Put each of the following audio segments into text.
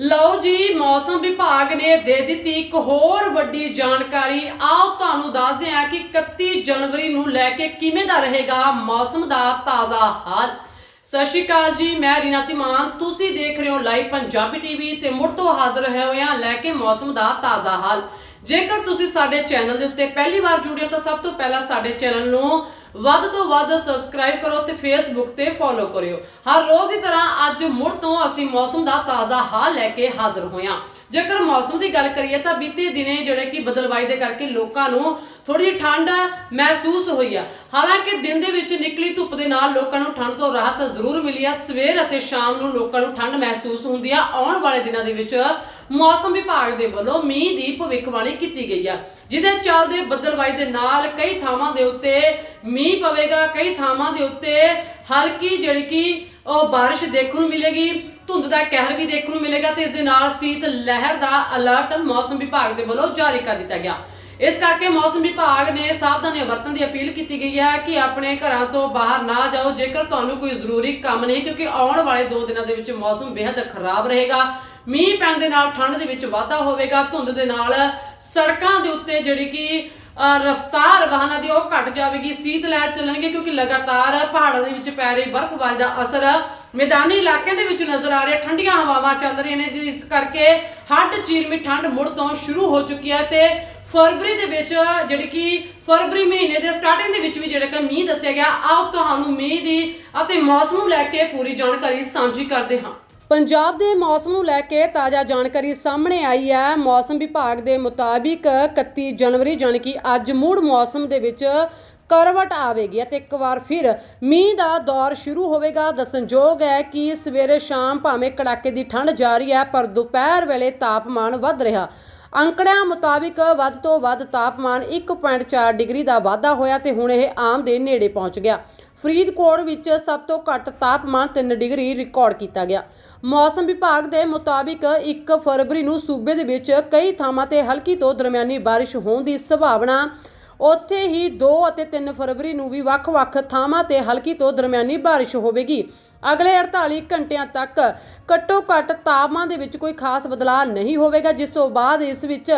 ਲਓ ਜੀ, ਮੌਸਮ ਵਿਭਾਗ ਨੇ ਦੇ ਦਿੱਤੀ ਇੱਕ ਹੋਰ ਵੱਡੀ ਜਾਣਕਾਰੀ। ਆਓ ਤੁਹਾਨੂੰ ਦੱਸਦੇ ਹਾਂ ਕਿ 31 ਜਨਵਰੀ ਨੂੰ ਲੈ ਕੇ ਕਿਵੇਂ ਦਾ ਰਹੇਗਾ ਮੌਸਮ ਦਾ ਤਾਜ਼ਾ ਹਾਲ। ਸਤਿ ਸ਼੍ਰੀ ਅਕਾਲ ਜੀ, ਮੈਂ ਰੀਨਾ ਤਿਮਾਨ ਤੁਸੀਂ ਦੇਖ ਰਹੇ ਹੋ ਲਾਈਵ ਪੰਜਾਬੀ ਟੀਵੀ ਤੇ ਮੁੜ ਤੋਂ ਹਾਜ਼ਰ ਹੋਏ ਹੋਏ ਹਾਂ ਲੈ ਕੇ ਮੌਸਮ ਦਾ ਤਾਜ਼ਾ ਹਾਲ। ਜੇਕਰ ਤੁਸੀਂ ਸਾਡੇ ਚੈਨਲ ਦੇ ਉੱਤੇ ਪਹਿਲੀ ਵਾਰ ਜੁੜੇ ਹੋ ਤਾਂ ਸਭ ਤੋਂ ਪਹਿਲਾਂ ਸਾਡੇ ਚੈਨਲ ਨੂੰ ਵੱਧ ਤੋਂ ਵੱਧ ਸਬਸਕ੍ਰਾਈਬ ਕਰੋ ਤੇ ਫੇਸਬੁੱਕ ਤੇ ਫੋਲੋ ਕਰਿਓ। ਹਰ ਰੋਜ਼ ਦੀ ਤਰ੍ਹਾਂ ਅੱਜ ਮੁੜ ਤੋਂ ਅਸੀਂ ਮੌਸਮ ਦਾ ਤਾਜ਼ਾ ਹਾਲ ਲੈ ਕੇ ਹਾਜ਼ਰ ਹੋਏ ਹਾਂ ਜੇਕਰ ਮੌਸਮ ਦੀ ਗੱਲ ਕਰੀਏ ਤਾਂ ਬੀਤੇ ਦਿਨੇ ਜਿਹੜੇ ਕਿ ਬਦਲਵਾਈ ਦੇ ਕਰਕੇ ਲੋਕਾਂ ਨੂੰ ਥੋੜੀ ਜਿਹੀ ਠੰਡ ਮਹਿਸੂਸ ਹੋਈ ਆ। ਹਾਲਾਂਕਿ ਦਿਨ ਦੇ ਵਿੱਚ ਨਿਕਲੀ ਧੁੱਪ ਦੇ ਨਾਲ ਲੋਕਾਂ ਨੂੰ ਠੰਡ ਤੋਂ ਰਾਹਤ ਜ਼ਰੂਰ ਮਿਲੀ ਆ। ਸਵੇਰ ਅਤੇ ਸ਼ਾਮ ਨੂੰ ਲੋਕਾਂ ਨੂੰ ਠੰਡ ਮਹਿਸੂਸ ਹੁੰਦੀ ਆ। ਆਉਣ ਵਾਲੇ ਦਿਨਾਂ ਦੇ ਵਿੱਚ ਮੌਸਮ ਵਿਭਾਗ ਦੇ ਵੱਲੋਂ ਮੀਂਹ ਦੀ ਭਵਿੱਖਬਾਣੀ ਕੀਤੀ ਗਈ ਆ, ਜਿਹਦੇ ਚੱਲਦੇ ਬੱਦਲਵਾਈ ਦੇ ਨਾਲ ਕਈ ਥਾਵਾਂ ਦੇ ਉੱਤੇ ਮੀਂਹ ਪਵੇਗਾ, ਕਈ ਥਾਵਾਂ ਦੇ ਉੱਤੇ ਹਲਕੀ ਜਿਹੜੀ ਕਿ ਉਹ ਬਾਰਿਸ਼ ਦੇਖਣ ਨੂੰ ਮਿਲੇਗੀ, ਧੁੰਦ ਦਾ ਕਹਿਰ ਵੀ ਦੇਖਣ ਨੂੰ ਮਿਲੇਗਾ ਤੇ ਇਸ ਦੇ ਨਾਲ ਸੀਤ ਲਹਿਰ ਦਾ ਅਲਰਟ ਮੌਸਮ ਵਿਭਾਗ ਦੇ ਵੱਲੋਂ ਜਾਰੀ ਕਰ ਦਿੱਤਾ ਗਿਆ। ਇਸ ਕਰਕੇ ਮੌਸਮ ਵਿਭਾਗ ਨੇ ਸਾਵਧਾਨੀ ਵਰਤਣ ਦੀ ਅਪੀਲ ਕੀਤੀ ਗਈ ਹੈ ਕਿ ਆਪਣੇ ਘਰਾਂ ਤੋਂ ਬਾਹਰ ਨਾ ਜਾਓ। ਜੇਕਰ ਤੁਹਾਨੂੰ ਕੋਈ ਜ਼ਰੂਰੀ ਕੰਮ ਨਹੀਂ, ਕਿਉਂਕਿ ਆਉਣ ਵਾਲੇ 2 ਦਿਨਾਂ ਦੇ ਵਿੱਚ ਮੌਸਮ ਬੇहद ਖਰਾਬ ਰਹੇਗਾ। ਮੀਂਹ ਪੈਣ ਦੇ ਨਾਲ ਠੰਡ ਦੇ ਵਿੱਚ ਵਾਧਾ ਹੋਵੇਗਾ। ਧੁੰਦ ਦੇ ਨਾਲ ਸੜਕਾਂ ਦੇ ਉੱਤੇ ਜਿਹੜੀ ਕਿ ਰਫ਼ਤਾਰ ਵਾਹਨਾਂ ਦੀ ਉਹ ਘਟ ਜਾਵੇਗੀ, ਸੀਤ ਲਹਿਰ ਚੱਲਣਗੇ ਕਿਉਂਕਿ ਲਗਾਤਾਰ ਪਹਾੜਾਂ ਦੇ ਵਿੱਚ ਪੈ ਰਹੀ ਬਰਫ਼ਬਾਰੀ ਦਾ ਅਸਰ ਮੈਦਾਨੀ ਇਲਾਕਿਆਂ ਦੇ ਵਿੱਚ ਨਜ਼ਰ ਆ ਰਿਹਾ। ਠੰਡੀਆਂ ਹਵਾਵਾਂ ਚੱਲ ਰਹੀਆਂ ਨੇ, ਜਿਸ ਕਰਕੇ ਹੱਡ ਚੀਰਮੀ ਠੰਡ ਮੁੜ ਤੋਂ ਸ਼ੁਰੂ ਹੋ ਚੁੱਕੀ ਹੈ ਤੇ ਫਰਵਰੀ ਦੇ ਵਿੱਚ ਜਿਹੜੀ ਕਿ ਫਰਵਰੀ ਮਹੀਨੇ ਦੇ ਸਟਾਰਟਿੰਗ ਦੇ ਵਿੱਚ ਵੀ ਜਿਹੜਾ ਕਿ ਮੀਂਹ ਦੱਸਿਆ ਗਿਆ। ਆਓ ਤੁਹਾਨੂੰ ਮੀਂਹ ਦੀ ਅਤੇ ਮੌਸਮ ਨੂੰ ਲੈ ਕੇ ਪੂਰੀ ਜਾਣਕਾਰੀ ਸਾਂਝੀ ਕਰਦੇ ਹਾਂ। ਪੰਜਾਬ ਦੇ ਮੌਸਮ ਨੂੰ ਲੈ ਕੇ ਤਾਜ਼ਾ ਜਾਣਕਾਰੀ ਸਾਹਮਣੇ ਆਈ ਹੈ। ਮੌਸਮ ਵਿਭਾਗ ਦੇ ਮੁਤਾਬਿਕ 31 ਜਨਵਰੀ ਜਾਣੀ ਕਿ ਅੱਜ ਮੁੜ ਮੌਸਮ ਦੇ ਵਿੱਚ ਕਰਵਟ ਆਵੇਗੀ ਅਤੇ ਇੱਕ ਵਾਰ ਫਿਰ ਮੀਂਹ ਦਾ ਦੌਰ ਸ਼ੁਰੂ ਹੋਵੇਗਾ। ਦੱਸਣਯੋਗ ਹੈ ਕਿ ਸਵੇਰੇ ਸ਼ਾਮ ਭਾਵੇਂ ਕੜਾਕੇ ਦੀ ਠੰਡ ਜਾਰੀ ਹੈ, ਪਰ ਦੁਪਹਿਰ ਵੇਲੇ ਤਾਪਮਾਨ ਵੱਧ ਰਿਹਾ। ਅੰਕੜਿਆਂ ਮੁਤਾਬਿਕ ਵੱਧ ਤੋਂ ਵੱਧ ਤਾਪਮਾਨ 1.4 ਡਿਗਰੀ ਦਾ ਵਾਧਾ ਹੋਇਆ ਤੇ ਹੁਣ ਇਹ ਆਮ ਦੇ ਨੇੜੇ ਪਹੁੰਚ ਗਿਆ। ਫਰੀਦਕੋਟ ਵਿੱਚ ਸਭ ਤੋਂ ਘੱਟ ਤਾਪਮਾਨ 3 ਡਿਗਰੀ ਰਿਕਾਰਡ ਕੀਤਾ ਗਿਆ। ਮੌਸਮ ਵਿਭਾਗ ਦੇ ਮੁਤਾਬਿਕ 1 ਫਰਵਰੀ ਨੂੰ ਸੂਬੇ ਦੇ ਵਿੱਚ ਕਈ ਥਾਵਾਂ ਤੇ ਹਲਕੀ ਤੋਂ ਦਰਮਿਆਨੀ ਬਾਰਿਸ਼ ਹੋਣ ਦੀ ਸੰਭਾਵਨਾ, ਉੱਥੇ ਹੀ 2 ਅਤੇ 3 ਫਰਵਰੀ ਨੂੰ ਵੀ ਵੱਖ-ਵੱਖ ਥਾਵਾਂ ਤੇ ਹਲਕੀ ਤੋਂ ਦਰਮਿਆਨੀ ਬਾਰਿਸ਼ ਹੋਵੇਗੀ। ਅਗਲੇ 48 ਘੰਟਿਆਂ ਤੱਕ ਘੱਟੋ ਘੱਟ ਤਾਪਮਾਨ ਦੇ ਵਿੱਚ ਕੋਈ ਖਾਸ ਬਦਲਾਅ ਨਹੀਂ ਹੋਵੇਗਾ, ਜਿਸ ਤੋਂ ਬਾਅਦ ਇਸ ਵਿੱਚ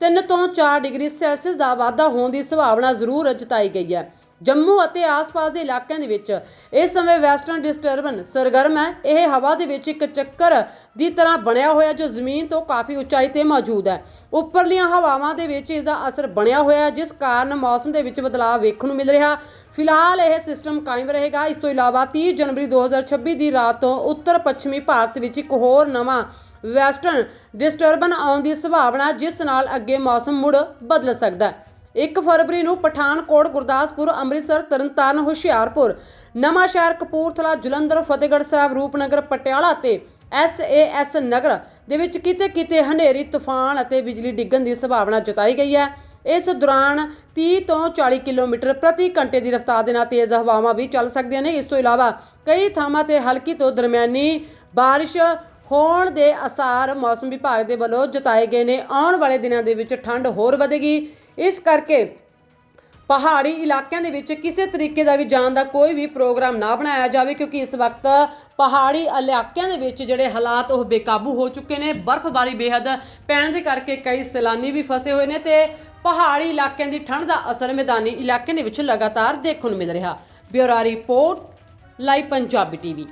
3 ਤੋਂ 4 ਡਿਗਰੀ ਸੈਲਸੀਅਸ ਦਾ ਵਾਧਾ ਹੋਣ ਦੀ ਸੰਭਾਵਨਾ ਜ਼ਰੂਰ ਜਤਾਈ ਗਈ ਹੈ। ਜੰਮੂ ਅਤੇ ਆਸ-ਪਾਸ ਦੇ ਇਲਾਕਿਆਂ ਦੇ ਵਿੱਚ। ਇਸ ਸਮੇਂ ਵੈਸਟਰਨ ਡਿਸਟਰਬਨ ਸਰਗਰਮ ਹੈ। ਇਹ ਹਵਾ ਦੇ ਵਿੱਚ ਇੱਕ ਚੱਕਰ ਦੀ ਤਰ੍ਹਾਂ ਬਣਿਆ ਹੋਇਆ ਜੋ ਜ਼ਮੀਨ ਤੋਂ ਕਾਫੀ ਉਚਾਈ ਤੇ ਮੌਜੂਦ ਹੈ। ਉੱਪਰਲੀਆਂ ਹਵਾਵਾਂ ਦੇ ਵਿੱਚ ਇਸ ਦਾ ਅਸਰ ਬਣਿਆ ਹੋਇਆ ਹੈ, ਜਿਸ ਕਾਰਨ ਮੌਸਮ ਦੇ ਵਿੱਚ ਬਦਲਾਅ ਵੇਖਣ ਨੂੰ ਮਿਲ ਰਿਹਾ। ਫਿਲਹਾਲ ਇਹ ਸਿਸਟਮ ਕਾਇਮ ਰਹੇਗਾ। ਇਸ ਤੋਂ ਇਲਾਵਾ 30 ਜਨਵਰੀ 2026 ਦੀ ਰਾਤ ਤੋਂ ਉੱਤਰ ਪੱਛਮੀ ਭਾਰਤ ਵਿੱਚ ਇੱਕ ਹੋਰ ਨਵਾਂ ਵੈਸਟਰਨ ਡਿਸਟਰਬਨ ਆਉਣ ਦੀ ਸੰਭਾਵਨਾ ਜਿਸ ਨਾਲ ਅੱਗੇ ਮੌਸਮ ਮੁੜ ਬਦਲ ਸਕਦਾ ਹੈ। 1 ਫਰਵਰੀ ਨੂੰ ਪਠਾਨਕੋਟ, ਗੁਰਦਾਸਪੁਰ, ਅੰਮ੍ਰਿਤਸਰ, ਤਰਨਤਾਰਨ, ਹੁਸ਼ਿਆਰਪੁਰ ਨਵਾਂਸ਼ਹਿਰ ਕਪੂਰਥਲਾ, ਜਲੰਧਰ, ਫਤਿਹਗੜ੍ਹ ਸਾਹਿਬ, ਰੂਪਨਗਰ, ਪਟਿਆਲਾ ਤੇ ਐਸ ਨਗਰ ਦੇ ਵਿੱਚ ਕਿਤੇ-ਕਿਤੇ ਹਨੇਰੀ, ਤੂਫਾਨ ਅਤੇ ਬਿਜਲੀ ਡਿੱਗਣ ਦੀ ਸੰਭਾਵਨਾ ਜਤਾਈ ਗਈ ਹੈ। ਇਸ ਦੌਰਾਨ 30 ਤੋਂ 40 ਕਿਲੋਮੀਟਰ ਪ੍ਰਤੀ ਘੰਟੇ ਦੀ ਰਫ਼ਤਾਰ ਦੇ ਨਾਲ ਤੇਜ਼ ਹਵਾਵਾਂ ਵੀ ਚੱਲ ਸਕਦੀਆਂ ਨੇ। ਇਸ ਤੋਂ ਇਲਾਵਾ ਕਈ ਥਾਵਾਂ ਤੇ ਹਲਕੀ ਤੋਂ ਦਰਮਿਆਨੀ ਬਾਰਿਸ਼ ਹੋਣ ਦੇ ਅਸਾਰ ਮੌਸਮ ਵਿਭਾਗ ਦੇ ਵੱਲੋਂ ਜਤਾਏ ਗਏ ਨੇ। ਆਉਣ ਵਾਲੇ ਦਿਨਾਂ ਦੇ ਵਿੱਚ ਠੰਡ ਹੋਰ ਵਧੇਗੀ। ਇਸ ਕਰਕੇ ਪਹਾੜੀ ਇਲਾਕਿਆਂ ਦੇ ਵਿੱਚ ਕਿਸੇ ਤਰੀਕੇ ਦਾ ਵੀ ਜਾਣ ਦਾ ਕੋਈ ਵੀ ਪ੍ਰੋਗਰਾਮ ਨਾ ਬਣਾਇਆ ਜਾਵੇ, ਕਿਉਂਕਿ ਇਸ ਵਕਤ ਪਹਾੜੀ ਇਲਾਕਿਆਂ ਦੇ ਵਿੱਚ ਜਿਹੜੇ ਹਾਲਾਤ ਉਹ ਬੇਕਾਬੂ ਹੋ ਚੁੱਕੇ ਨੇ। ਬਰਫ਼ਬਾਰੀ ਬੇਹੱਦ ਪੈਣ ਦੇ ਕਰਕੇ ਕਈ ਸੈਲਾਨੀ ਵੀ ਫਸੇ ਹੋਏ ਨੇ ਤੇ ਪਹਾੜੀ ਇਲਾਕਿਆਂ ਦੀ ਠੰਡ ਦਾ ਅਸਰ ਮੈਦਾਨੀ ਇਲਾਕਿਆਂ ਦੇ ਵਿੱਚ ਲਗਾਤਾਰ ਦੇਖਣ ਨੂੰ ਮਿਲ ਰਿਹਾ। Bureau report, live Punjabi TV.